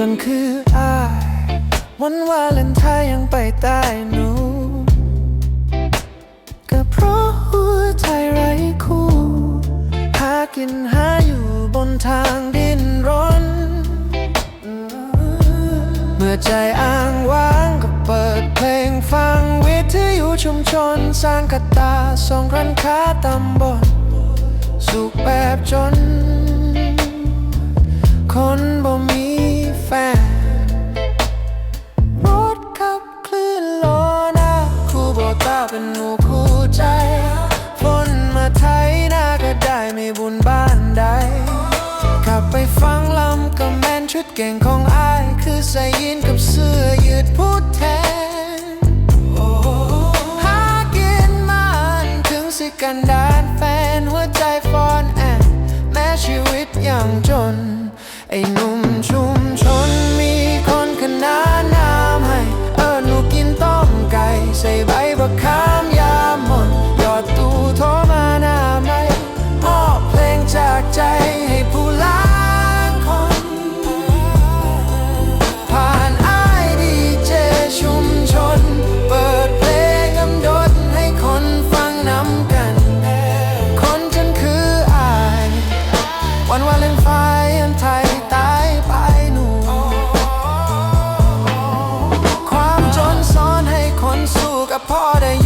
จนคืออายวันวาเลนไทน์ยังไปใต้หนู ก็เพราะหัวใจไร้คู่ หากินหาอยู่บนทางดินรน เมื่อใจอ้างว้างก็เปิดเพลงฟังวิทยุชุมชน สร้างกตาส่งร้านค้าตำบลสุขแบบจน เป็นหนูคู่ใจฝนมาไทยหน้าก็ได้ไม่บุญบ้านใดกลับไปฟังลำก็แมนชุดเก่งของอาย คือใส่ยีนกับเสื้อยืดพูดแทนหากินมันถึงสิกันดานแฟนหัวใจฟอนแอนแม้ชีวิตยังจน ไอ้หนุ่ม สู้กั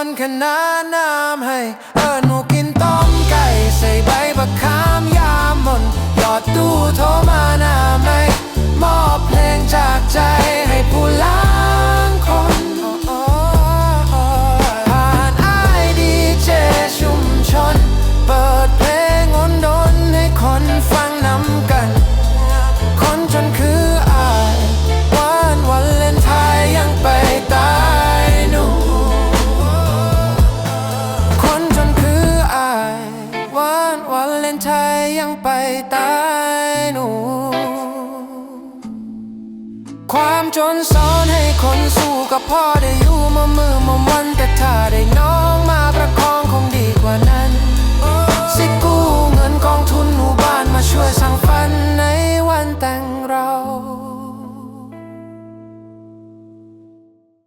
คนขนานนามให้ เออหนูกินต้มไก่ ใส่ใบบักขามยามมนหยอดตู้โทร ไปตายหนู ความจนสอนให้คนสู้กับพ่อได้อยู่มามือมาวันแต่ถ้าได้น้